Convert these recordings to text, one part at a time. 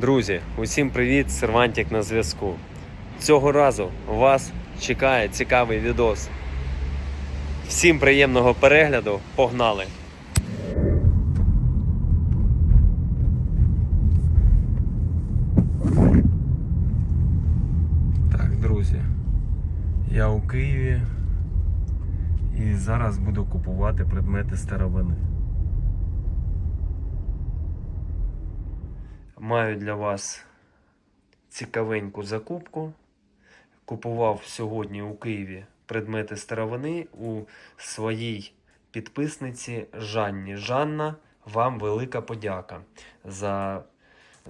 Друзі, усім привіт! Сервантик на зв'язку. Цього разу вас чекає цікавий відос. Всім приємного перегляду. Погнали! Так, друзі, я у Києві і зараз буду купувати предмети старовини. Маю для вас цікавеньку закупку. Купував сьогодні у Києві предмети старовини у своїй підписниці Жанні. Жанна, вам велика подяка за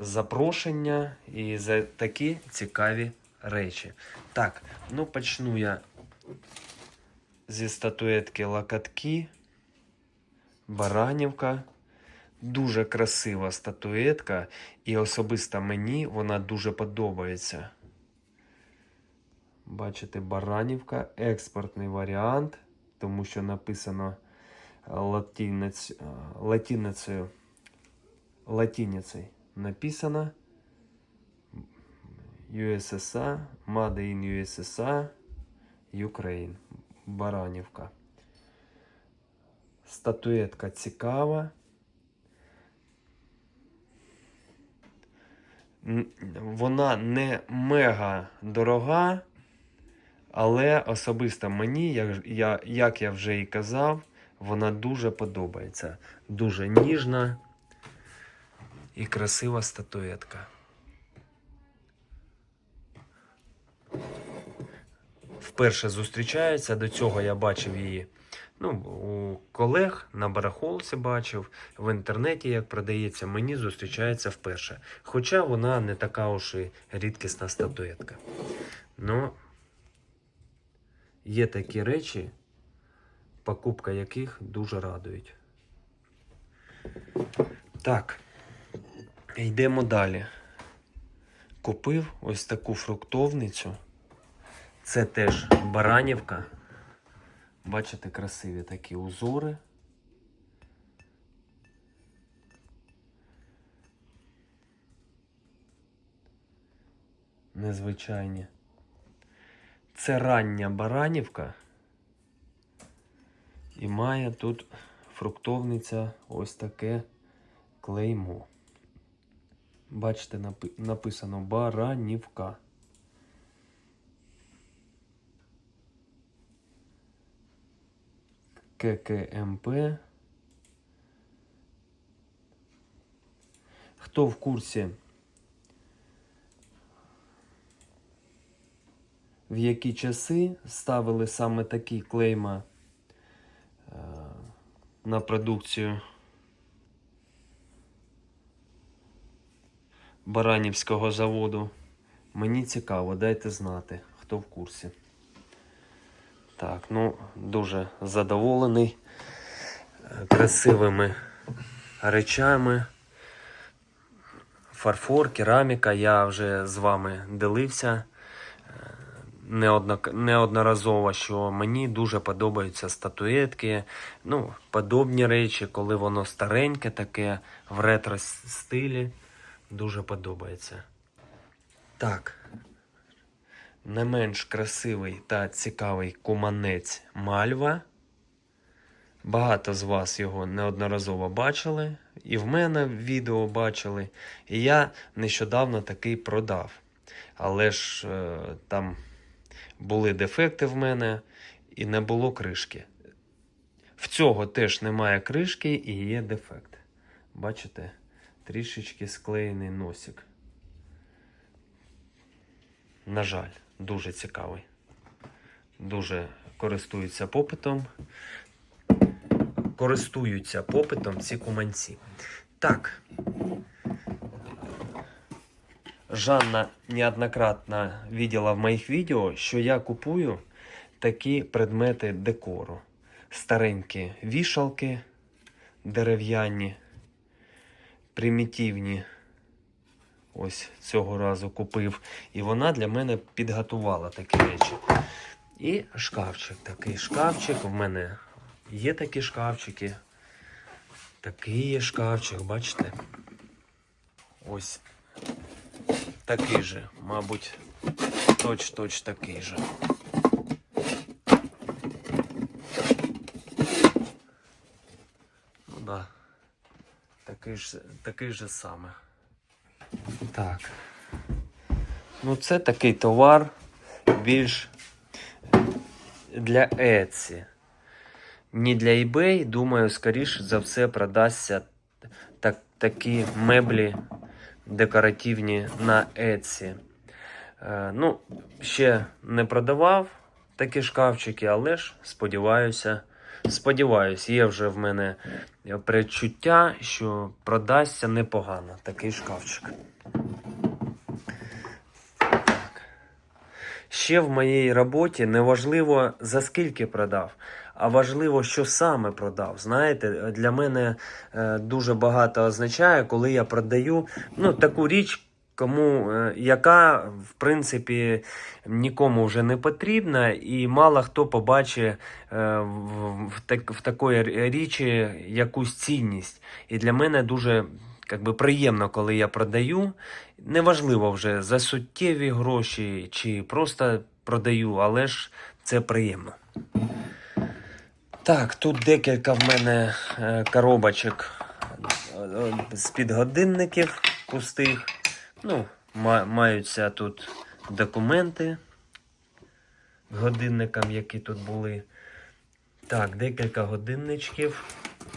запрошення і за такі цікаві речі. Так, ну почну я зі статуетки Локотки, Баранівка. Дуже красива статуетка, і особисто мені вона дуже подобається. Бачите, Баранівка, експортний варіант, тому що написано латиницею, латиницею написано USSR, Made in USSR, Ukraine, Баранівка. Статуетка цікава. Вона не мега дорога, але особисто мені, як, я, як я вже і казав, вона дуже подобається. Дуже ніжна і красива статуетка. Вперше зустрічається, до цього я бачив її ну, у колег на барахолці бачив, в інтернеті як продається, мені зустрічається вперше. Хоча вона не така уж і рідкісна статуетка. Ну, є такі речі, покупка яких дуже радують. Так, йдемо далі. Купив ось таку фруктовницю. Це теж баранівка. Бачите, красиві такі узори. Незвичайні. Це рання баранівка. І має тут фруктовниця ось таке клеймо. Бачите, написано баранівка. ККМП. Хто в курсі, в які часи ставили саме такі клейма е, на продукцію Баранівського заводу? Мені цікаво, дайте знати, хто в курсі. Так, ну дуже задоволений красивими речами. Фарфор, кераміка. Я вже з вами делився е, неодноразово, що мені дуже подобаються статуетки, ну, подобні речі, коли воно стареньке таке, в ретро стилі. Дуже подобається. Так, не менш красивий та цікавий куманець Мальва. Багато з вас його неодноразово бачили, і в мене відео бачили. І я нещодавно такий продав. Але ж е, там були дефекти в мене і не було кришки. В цього теж немає кришки і є дефект. Бачите, трішечки склеєний носик. На жаль, дуже цікавий. Дуже користуються попитом. Користуються попитом ці куманці. Так. Жанна неоднократно видела в моїх відео, що я купую такі предмети декору. Старенькі вішалки дерев'яні, примітивні. Ось цього разу купив. І вона для мене підготувала такі речі. І шкафчик. Такий шкафчик. В мене є такі шкафчики. Такий є шкафчик, бачите? Ось такий же, мабуть, точ-точ такий же. Ну да. Такий ж, такий же саме. Так. Ну, це такий товар більш для Etsy. Не для eBay, думаю, скоріше за все продасться так, такі меблі декоративні на Etsy. Е, ну, ще не продавав такі шкафчики, але ж сподіваюся, сподіваюсь, є вже в мене предчуття, що продасться непогано такий шкафчик. Так. Ще в моїй роботі не важливо за скільки продав, а важливо, що саме продав. Знаєте, для мене е, дуже багато означає, коли я продаю ну, таку річ, кому, е, яка в принципі нікому вже не потрібна, і мало хто побачить е, в, так, в такої річі якусь цінність. І для мене дуже як би, приємно, коли я продаю. Неважливо вже за суттєві гроші чи просто продаю, але ж це приємно. Так, тут декілька в мене е, коробочок е, з-під годинників пустих. Ну, ма- маються тут документи годинникам, які тут були. Так, декілька годинничків,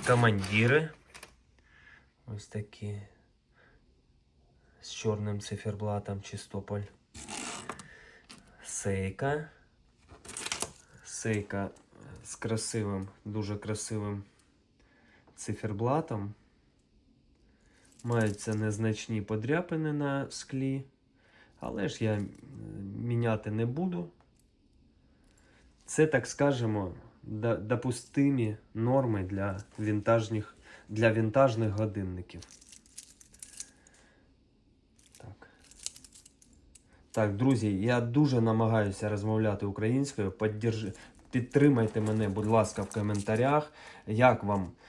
командіри. Ось такі. З чорним циферблатом Чистополь. Сейка. Сейка з красивим, дуже красивим циферблатом. Маються незначні подряпини на склі, але ж я міняти не буду. Це, так скажемо, допустимі норми для вінтажних, для вінтажних годинників. Так. Так, друзі, я дуже намагаюся розмовляти українською. Підтримайте мене, будь ласка, в коментарях, як вам е,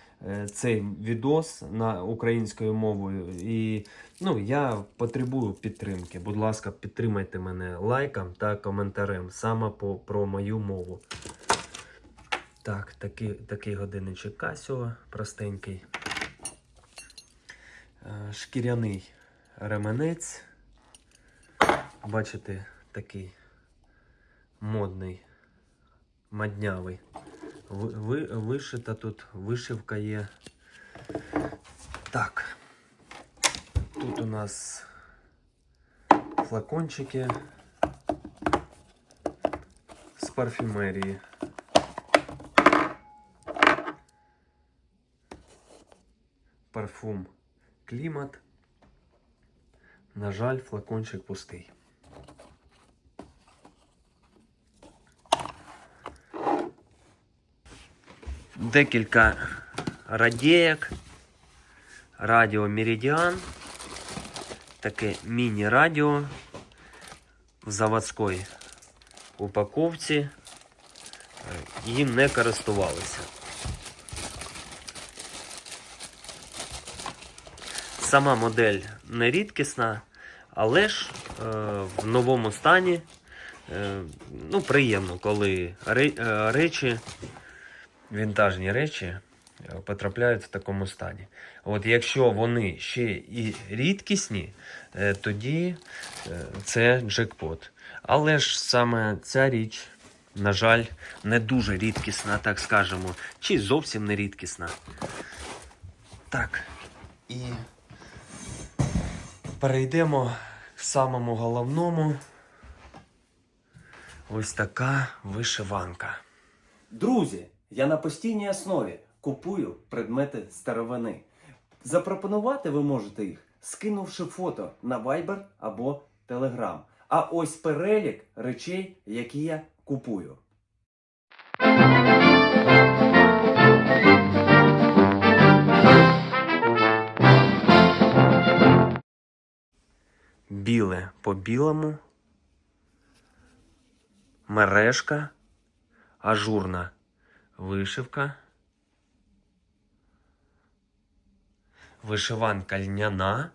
цей відос на українською мовою. І ну, я потребую підтримки. Будь ласка, підтримайте мене лайком та коментарем саме по, про мою мову. Так, такий, такий годинничок Casio простенький. Е, Шкіряний ременець. Бачите, такий модний, моднявий. Ви, ви, вишита тут, вишивка є. Так. Тут у нас флакончики з парфюмерії. Парфум Клімат. На жаль, флакончик пустий. Декілька радієк. Радіо Меридіан. Таке міні-радіо в заводській упаковці. Їм не користувалися. Сама модель не рідкісна, але ж е, в новому стані е, ну, приємно, коли е, речі, вінтажні речі е, потрапляють в такому стані. От якщо вони ще і рідкісні, е, тоді е, це джекпот. Але ж саме ця річ, на жаль, не дуже рідкісна, так скажемо, чи зовсім не рідкісна. Так. І перейдемо к самому головному. Ось така вишиванка. Друзі, я на постійній основі купую предмети старовини. Запропонувати ви можете їх, скинувши фото на Viber або Telegram. А ось перелік речей, які я купую. Біле по білому. Мережка. Ажурна вишивка. Вишиванка льняна.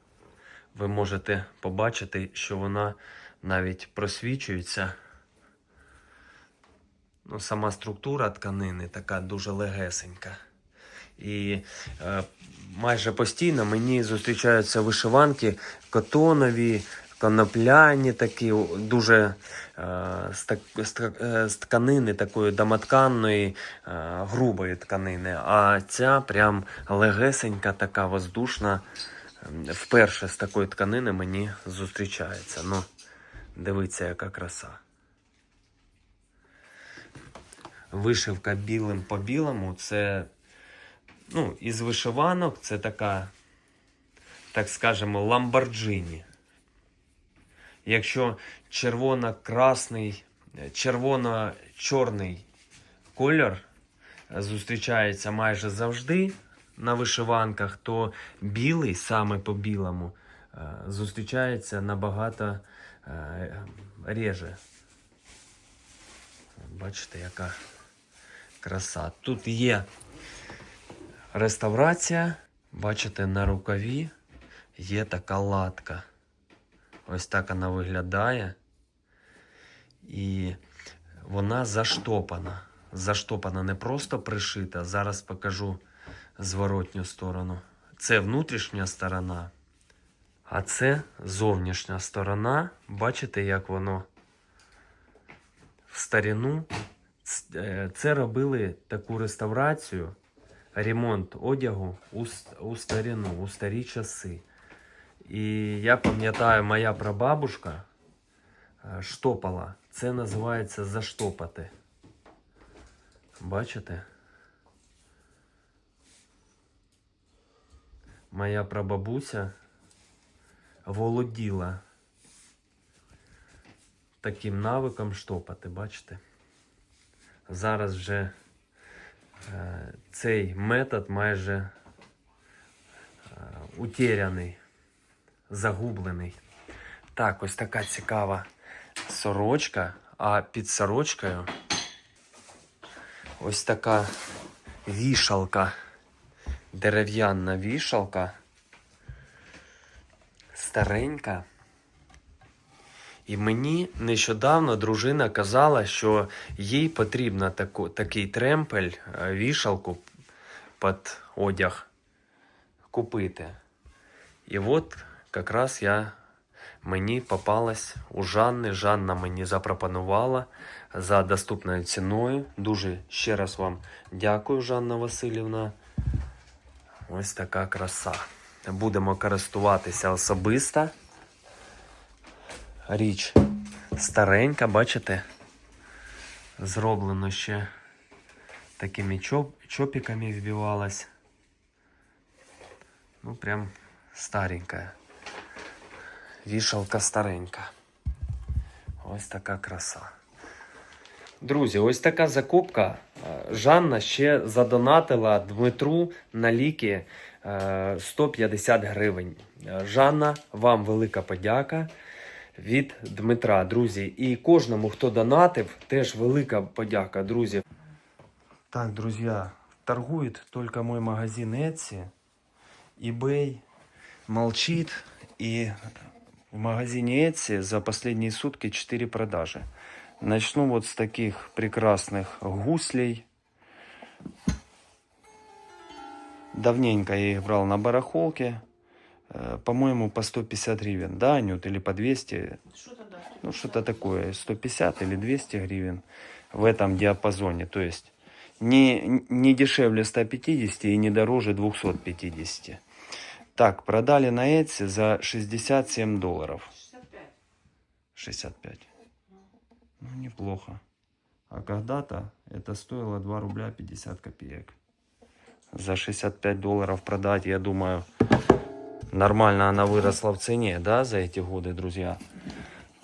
ви можете побачити, що вона навіть просвічується. Ну, сама структура тканини така дуже легесенька. І е, майже постійно мені зустрічаються вишиванки котонові, конопляні такі, дуже е, е, з тканини такої домотканної, е, грубої тканини. А ця прям легесенька, така воздушна. Вперше з такої тканини мені зустрічається. Ну, дивіться, яка краса. Вишивка білим по білому це ну, із вишиванок це така, так скажемо, ламборджині. Якщо червоно-красний, е, червоно-чорний кольор е, зустрічається майже завжди на вишиванках, то білий саме по білому е, зустрічається набагато реже. Бачите, яка краса. Тут є реставрація. Бачите, на рукаві є така латка. Ось так вона виглядає. І вона заштопана. Заштопана не просто пришита. Зараз покажу зворотню сторону. Це внутрішня сторона, а це зовнішня сторона. Бачите, як воно в старину. Е, Це робили таку реставрацію, ремонт одягу у старину, у старі часи. І я пам'ятаю, моя прабабушка е, штопала. Це називається заштопати. Бачите? Моя прабабуся володіла таким навиком штопати, бачите? Зараз вже е, цей метод майже е, утеряний, загублений. Так, ось така цікава сорочка, а під сорочкою ось така вішалка, дерев'яна вішалка, старенька. І мені нещодавно дружина казала, що їй потрібно таку, такий тремпель, е, вішалку під одяг купити. І от якраз я мені попалась у Жанни. Жанна мені запропонувала за доступною ціною. Дуже ще раз вам дякую, Жанна Васильівна. Ось така краса. Будемо користуватися особисто. Річ старенька, бачите? Зроблено ще такими чоп, чопіками вбивалась. Ну, прям старенька. Вішалка старенька. Ось така краса. Друзі, ось така закупка. Е, Жанна ще задонатила Дмитру на ліки е, 150 гривень. Е, Жанна, вам велика подяка від Дмитра, друзі. І кожному, хто донатив, теж велика подяка, друзі. Так, друзі, торгует только мой магазин Etsy. eBay молчит. И в магазине Etsy за последние сутки 4 продажи. Начну вот с таких прекрасных гуслей. Давненько я их брал на барахолке. Э, По-моему, по 150 гривен. Да, Анют? Или по 200? Что-то да. Ну, что-то такое. 150 или 200 гривен в этом диапазоне. То есть не, не дешевле 150 и не дороже 250. Так, продали на Etsy за 67 долларов. 65. 65. Ну, неплохо. А когда-то это стоило 2 рубля 50 копеек. За 65 долларов продать, я думаю, нормально она выросла в цене, да, за эти годы, друзья.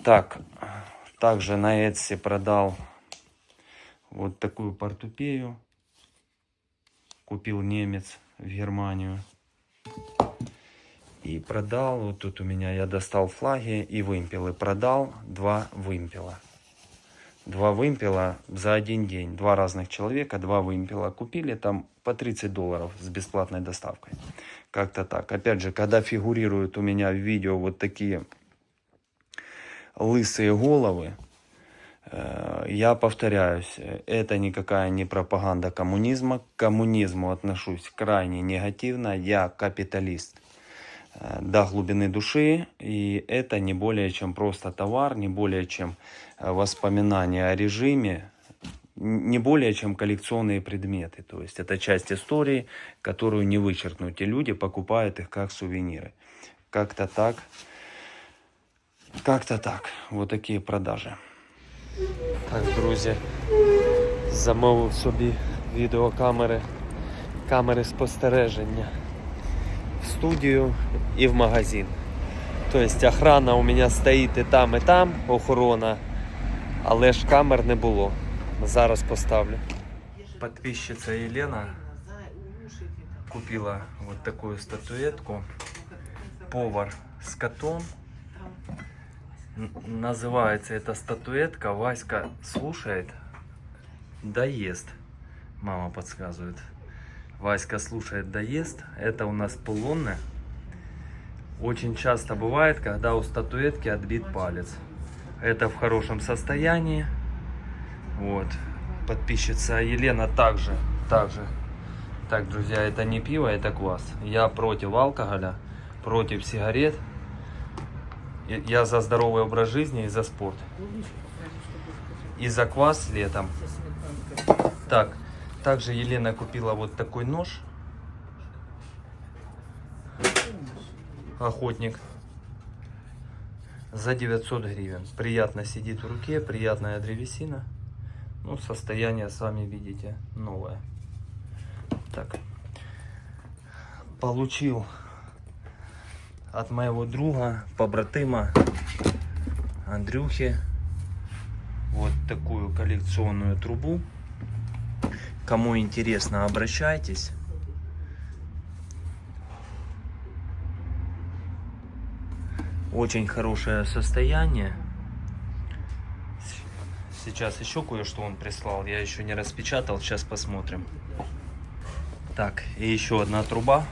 Так, также на Etsy продал вот такую портупею. Купил немец в Германию. И продал, вот тут у меня я достал флаги и вымпелы. Продал два вымпела. Два вымпела за один день. Два разных человека, два вымпела. Купили там по 30 долларов с бесплатной доставкой. Как-то так. Опять же, когда фигурируют у меня в видео вот такие лысые головы, э, я повторяюсь, это никакая не пропаганда коммунизма. К коммунизму отношусь крайне негативно. Я капиталист до глубины души, и это не более чем просто товар, не более чем э, воспоминания о режиме, н- не более чем коллекционные предметы. То есть это часть истории, которую не вычеркнуть, и люди покупают их как сувениры. Как-то так. Как-то так. Вот такие продажи. Так, друзі, замовив собі відеокамери, камери спостереження в студію і в магазин. Тобто охрана у мене стоїть і там, і там, охорона, але ж камер не було. Зараз поставлю. Подписчица Елена купила вот такую статуэтку. Повар с котом. Н- Называется эта статуэтка Васька слушает, доест. Мама подсказывает. Васька слушает, доест. Это у нас полонны. Очень часто бывает, когда у статуэтки отбит палец. Это в хорошем состоянии. Вот. Подписчица Елена также, также. Так, друзья, это не пиво, это квас. Я против алкоголя, против сигарет. Я за здоровый образ жизни и за спорт. И за квас летом. Так, также Елена купила вот такой нож. Охотник. За 900 гривен. Приятно сидит в руке, приятная древесина. Ну, состояние, сами видите, новое. Так. Получил от моего друга, побратима Андрюхи вот такую коллекционную трубу. Кому интересно, обращайтесь. Очень хорошее состояние. Сейчас еще кое-что он прислал. Я еще не распечатал. Сейчас посмотрим. Так, и еще одна труба.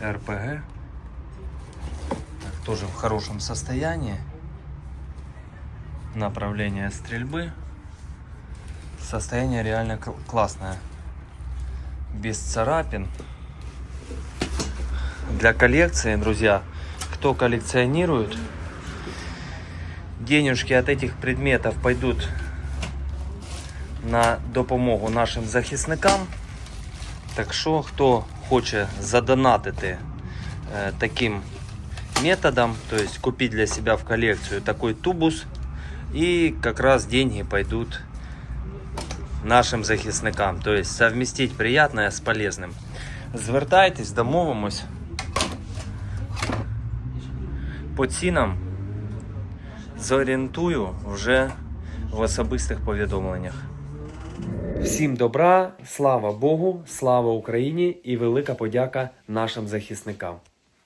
РПГ. Так, тоже в хорошем состоянии. Направление стрельбы. Состояние реально кл- классное. Без царапин. Для коллекции, друзья, кто коллекционирует, денежки от этих предметов пойдут на допомогу нашим захисникам. Так що, хто хоче задонатити е, таким методом, то есть купить для себя в коллекцию такой тубус, и как раз деньги пойдут нашим захисникам. То есть совместить приятное з полезним. Звертайтесь, домовимось. По цінам зорієнтую вже в особистих повідомленнях. Всім добра, слава Богу, слава Україні і велика подяка нашим захисникам.